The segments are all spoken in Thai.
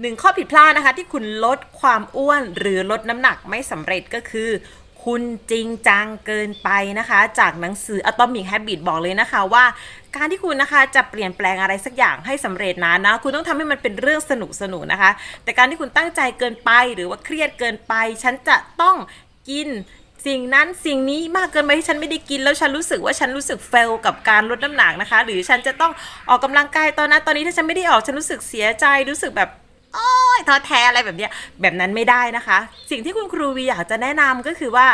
หนึ่งข้อผิดพลาดนะคะที่คุณลดความอ้วนหรือลดน้ำหนักไม่สำเร็จก็คือ คุณจริงจังเกินไปนะคะ จากหนังสือ Atomic Habit บอกเลยนะคะว่าการที่คุณนะคะจะเปลี่ยนแปลงอะไรสักอย่างให้สำเร็จนะนะคุณต้องทำให้มันเป็นเรื่องสนุกสนุกนะคะ แต่การที่คุณตั้งใจเกินไปหรือว่าเครียดเกินไป ฉันจะต้องกินสิ่งนั้นสิ่งนี้มากเกินไปที่ฉันไม่ได้กินแล้วฉันรู้สึกว่าฉันรู้สึกเฟลกับการลดน้ำหนักนะคะ หรือฉันจะต้องออกกำลังกายตอนนั้นตอนนี้ถ้าฉันไม่ได้ออกฉันรู้สึกเสียใจรู้สึกแบบ โอ้ยท้อแท้อะไรแบบเนี้ยแบบนั้นไม่ได้นะคะ สิ่งที่คุณครูวีอยากจะแนะนำก็คือว่า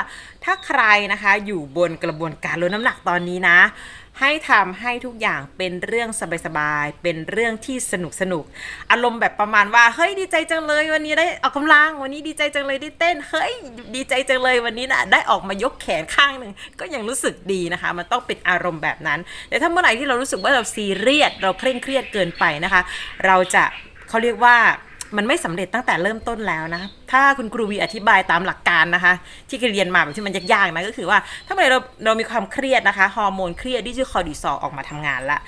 ถ้าใครนะคะอยู่บนกระบวนการลดน้ำหนักตอนนี้นะ ให้ทำให้ทุกอย่างเป็นเรื่องสบายๆเป็นเรื่องที่สนุกสนุกๆอารมณ์แบบประมาณว่าเฮ้ยดีใจจังเลยวันนี้ได้ออกกำลังวันนี้ดีใจจังเลยได้เต้นเฮ้ยดีใจจังเลยวันนี้นะได้ออกมายกแขนข้างหนึ่งก็ยังรู้สึกดีนะคะ มันต้องเป็นอารมณ์แบบนั้น แต่ถ้าเมื่อไหร่ที่เรารู้สึกว่าเราซีเรียสเราเคร่งเครียดเกินไปนะคะ เราจะเขาเรียกว่า มันไม่สำเร็จตั้งแต่เริ่มต้นแล้วนะ ถ้าคุณครูวีอธิบายตามหลักการนะคะ ที่เคยเรียนมาแบบที่มันยากๆนะก็คือว่า ถ้าเมื่อเราเรามีความเครียดนะคะฮอร์โมนเครียดที่ชื่อคอร์ติซอลออกมาทำงานละ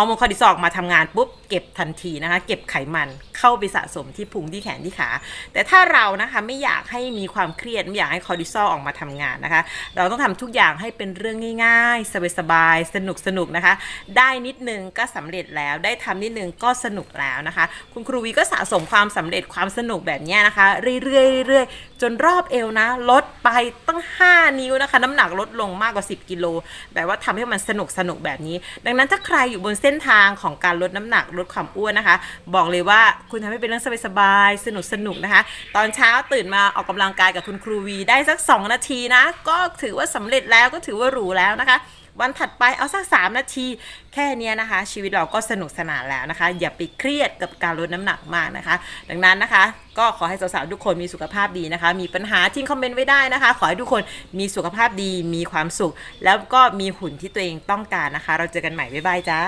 อร์โมนคอร์ติซอลออกมาทำงานปุ๊บเก็บทันทีนะคะ เก็บไขมันเข้าไปสะสมที่พุงที่แขนที่ขา แต่ถ้าเรานะคะไม่อยากให้มีความเครียด ไม่อยากให้คอร์ติซอลออกมาทำงานนะคะ เราต้องทำทุกอย่างให้เป็นเรื่องง่ายๆ สบายๆ สนุกๆนะคะ ได้นิดนึงก็สำเร็จแล้ว ได้ทำนิดนึงก็สนุกแล้วนะคะ คุณครูวีก็สะสมความสำเร็จความสนุกแบบนี้นะคะ เรื่อยๆเรื่อยๆจนรอบเอวนะ ลดไปตั้ง 5 นิ้วนะคะ น้ำหนักลดลงมากกว่า 10 กิโลแบบว่าทำให้มันสนุกสนุกแบบนี้ ดังนั้นถ้าใครอยู่บนเส้นส้นทางของการลดน้ำหนักลดความอ้วนนะคะ บอกเลยว่าคุณทำให้เป็นเรื่องสบายๆสนุกสนุกๆนะคะ ตอนเช้าตื่นมาออกกำลังกายกับคุณครูวี ได้สัก 2 นาทีนะ ก็ถือว่าสำเร็จแล้วก็ถือว่าหรูแล้วนะคะ วันถัดไปเอาสัก 3 นาที แค่นี้นะคะ ชีวิตเราก็สนุกสนานแล้วนะคะ อย่าไปเครียดกับการลดน้ำหนักมากนะคะ ดังนั้นนะคะ ก็ขอให้สาวๆทุกคนมีสุขภาพดีนะคะ มีปัญหาทิ้งคอมเมนต์ไว้ได้นะคะ ขอให้ทุกคนมีสุขภาพดีมีความสุข แล้วก็มีหุ่นที่ตัวเองต้องการนะคะ เราเจอกันใหม่บ๊ายบายจ้า